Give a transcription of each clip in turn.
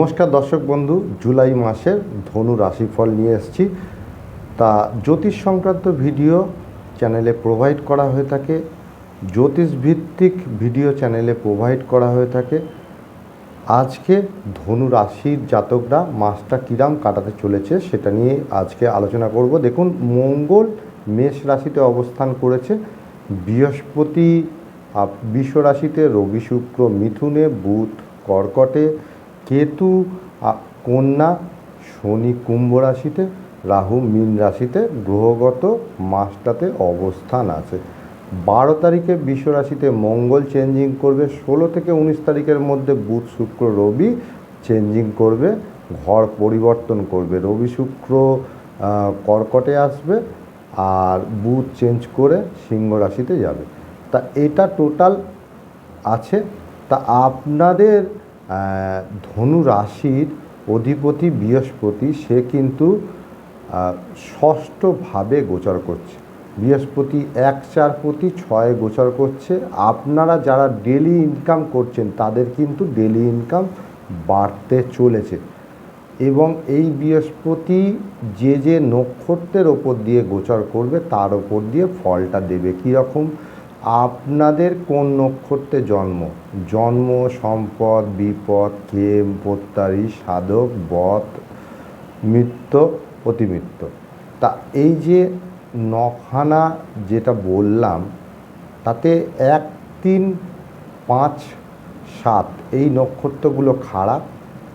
নমস্কার দর্শক বন্ধু, জুলাই মাসের ধনু রাশিফল নিয়ে এসেছি। তা জ্যোতিষ সংক্রান্ত ভিডিও চ্যানেলে প্রোভাইড করা হয়ে থাকে। জ্যোতিষ ভিত্তিক ভিডিও চ্যানেলে প্রোভাইড করা হয়ে থাকে। আজকে ধনু রাশির জাতকরা মাসটা কিরাম কাটাতে চলেছে সেটা নিয়ে আজকে আলোচনা করব। দেখুন, মঙ্গল মেষ রাশিতে অবস্থান করেছে। বৃহস্পতি বৃষ রাশিতে রবি, শুক্র, মিথুনে, বুধ, কর্কটে কেতু কন্যা, শনি কুম্ভ রাশিতে, রাহু মীন রাশিতে, গ্রহগত মাসটাতে অবস্থান আছে। বারো তারিখে বিশ্ব রাশিতে মঙ্গল চেঞ্জিং করবে, ষোলো থেকে উনিশ তারিখের মধ্যে বুধ, শুক্র, রবি চেঞ্জিং করবে, ঘর পরিবর্তন করবে। রবি, শুক্র কর্কটে আসবে আর বুধ চেঞ্জ করে সিংহ রাশিতে যাবে। তা এটা টোটাল আছে। তা আপনাদের ধনু রাশির অধিপতি বৃহস্পতি, সে কিন্তু ষষ্ঠভাবে গোচর করছে। বৃহস্পতি এক চার প্রতি ছয় গোচর করছে। আপনারা যারা ডেলি ইনকাম করছেন, তাদের কিন্তু ডেলি ইনকাম বাড়তে চলেছে। এবং এই বৃহস্পতি যে যে নক্ষত্রের ওপর দিয়ে গোচর করবে, তার ওপর দিয়ে ফলটা দেবে। কীরকম? আপনাদের কোন নক্ষত্রে জন্ম? জন্ম, সম্পদ, বিপদ কেম প্রত্যারী, সাধক, বধ, মৃত্য, অতিমৃত্য। তা এই যে নখানা যেটা বললাম, তাতে এক, তিন, পাঁচ, সাত, এই নক্ষত্রগুলো খারাপ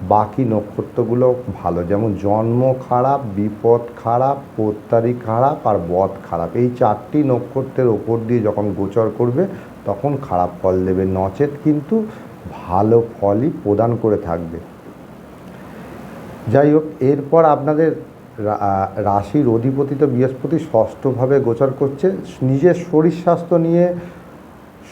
বাকি নক্ষত্রগুলো ভালো। যেমন জন্ম খারাপ, বিপদ খারাপ প্রত্যারি খারাপ আর বধ খারাপ। এই চারটি নক্ষত্রের ওপর দিয়ে যখন গোচর করবে, তখন খারাপ ফল দেবে। নচেত কিন্তু ভালো ফলই প্রদান করে থাকবে। যাই হোক, এরপর আপনাদের রাশির অধিপতি তো বৃহস্পতি ষষ্ঠভাবে গোচর করছে। নিজের শরীর স্বাস্থ্য নিয়ে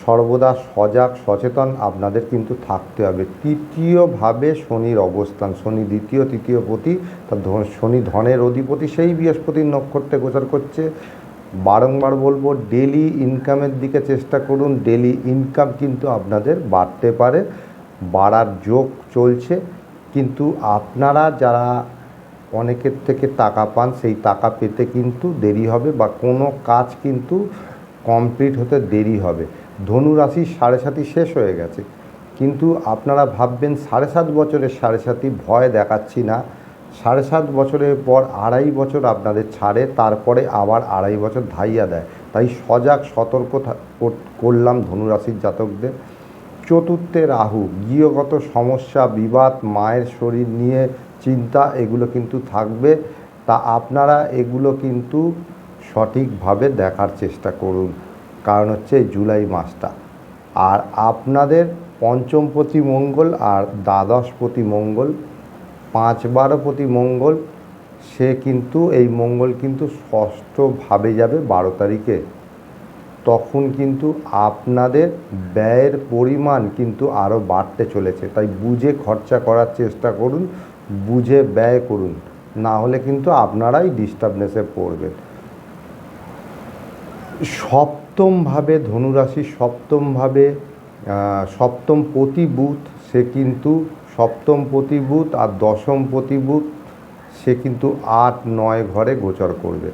সর্বদা সজাগ, সচেতন আপনাদের কিন্তু থাকতে হবে। তৃতীয়ভাবে শনির অবস্থান, শনি দ্বিতীয়, তৃতীয় পতি তা ধ- শনি ধনের অধিপতি, সেই বৃহস্পতির নক্ষত্রে গোচর করছে। বারংবার বলব ডেলি ইনকামের দিকে চেষ্টা করুন। ডেলি ইনকাম কিন্তু আপনাদের বাড়তে পারে, বাড়ার যোগ চলছে। কিন্তু আপনারা যারা অনেকের থেকে টাকা পান, সেই টাকা পেতে কিন্তু দেরি হবে বা কোনো কাজ কিন্তু কমপ্লিট হতে দেরি হবে। ধনু রাশির সাড়ে সাতি শেষ হয়ে গেছে। কিন্তু আপনারা ভাববেন সাড়ে সাত বছরের সাড়ে সাতি ভয় দেখাচ্ছি না। সাড়ে সাত বছরের পর আড়াই বছর আপনাদের ছাড়ে, তারপরে আবার আড়াই বছর ধাইয়া দেয়। তাই সজাগ, সতর্ক করলাম ধনুরাশির জাতকদের। চতুর্থে রাহু, গৃহগত সমস্যা, বিবাদ, মায়ের শরীর নিয়ে চিন্তা, এগুলো কিন্তু থাকবে। তা আপনারা এগুলো কিন্তু সঠিকভাবে দেখার চেষ্টা করুন। কারণ হচ্ছে জুলাই মাসটা। আর আপনাদের পঞ্চমপতি মঙ্গল আর দ্বাদশপতি মঙ্গল, পাঁচ বারোপতি মঙ্গল, সে কিন্তু, এই মঙ্গল কিন্তু ষষ্ঠভাবে যাবে বারো তারিখে। তখন কিন্তু আপনাদের ব্যয়ের পরিমাণ কিন্তু আরও বাড়তে চলেছে। তাই বুঝে খরচা করার চেষ্টা করুন, বুঝে ব্যয় করুন। না হলে কিন্তু আপনারাই ডিস্টার্বনেসে পড়বেন। সপ্তমভাবে ধনুরাশি, সপ্তমভাবে সপ্তম প্রতিভূত, সে কিন্তু সপ্তম প্রতিভূত আর দশম প্রতিভূত, সে কিন্তু আট, নয় ঘরে গোচর করবে।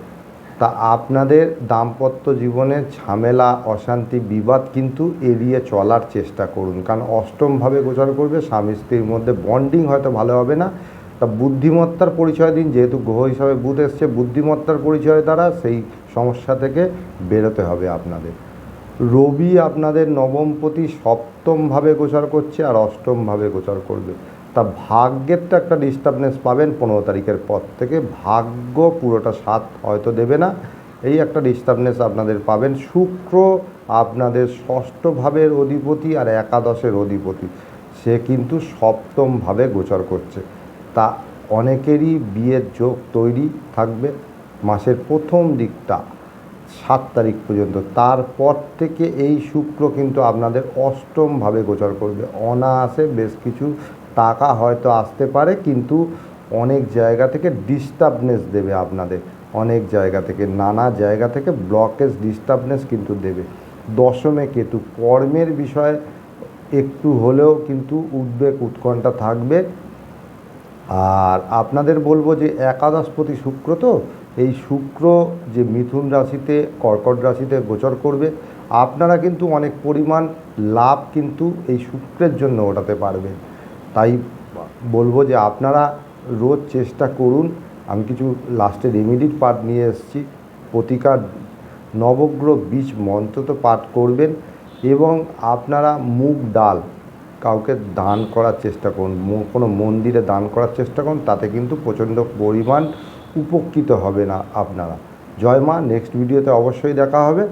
তা আপনাদের দাম্পত্য জীবনে ঝামেলা, অশান্তি, বিবাদ কিন্তু এড়িয়ে চলার চেষ্টা করুন। কারণ অষ্টমভাবে গোচর করবে, স্বামী স্ত্রীর মধ্যে বন্ডিং হয়তো ভালো হবে না। তা বুদ্ধিমত্তার পরিচয় দিন, যেহেতু গ্রহ হিসাবে বুধ এসছে, বুদ্ধিমত্তার পরিচয় দ্বারা সেই সমস্যা থেকে বেরোতে হবে আপনাদের। রবি আপনাদের নবমপতি সপ্তমভাবে গোচর করছে আর অষ্টমভাবে গোচর করবে। তা ভাগ্যের তো একটা ডিস্টার্বনেস পাবেন পনেরো তারিখের পর থেকে। ভাগ্য পুরোটা সাথ হয়তো দেবে না। এই একটা ডিস্টার্বনেস আপনাদের পাবেন। শুক্র আপনাদের ষষ্ঠ ভাবের অধিপতি আর একাদশের অধিপতি। সে কিন্তু সপ্তমভাবে গোচর করছে। তা অনেকেরই বিয়ের যোগ তৈরি থাকবে। মাসের প্রথম দিকটা, সাত তারিখ পর্যন্ত। তারপর থেকে এই শুক্র কিন্তু আপনাদের অষ্টমভাবে গোচর করবে। অনায়াসে বেশ কিছু টাকা হয়তো আসতে পারে, কিন্তু অনেক জায়গা থেকে ডিস্টার্বনেস দেবে আপনাদের। অনেক জায়গা থেকে, নানা জায়গা থেকে ব্লকেজ ডিস্টার্বনেস কিন্তু দেবে। দশমে কেতু, কর্মের বিষয়ে একটু হলেও কিন্তু উদ্বেগ, উৎকণ্ঠা থাকবে। আর আপনাদের বলব যে একাদশপতি শুক্র তো এই শুক্র যে মিথুন রাশিতে, কর্কট রাশিতে গোচর করবে, আপনারা কিন্তু অনেক পরিমাণ লাভ কিন্তু এই শুক্রের জন্য ওঠাতে পারবেন। তাই বলব যে আপনারা রোজ চেষ্টা করুন, আমি কিছু লাস্টে রেমিডির পাঠ নিয়ে এসেছি, প্রতিকার নবগ্রহ বীজ মন্ত্র তো পাঠ করবেন এবং আপনারা মুগ ডাল কাউকে দান করার চেষ্টা করুন কোনো মন্দিরে দান করার চেষ্টা করুন, তাতে কিন্তু প্রচণ্ড পরিমাণ উপকৃত হবে না আপনারা। জয় মা নেক্সট ভিডিওতে অবশ্যই দেখা হবে।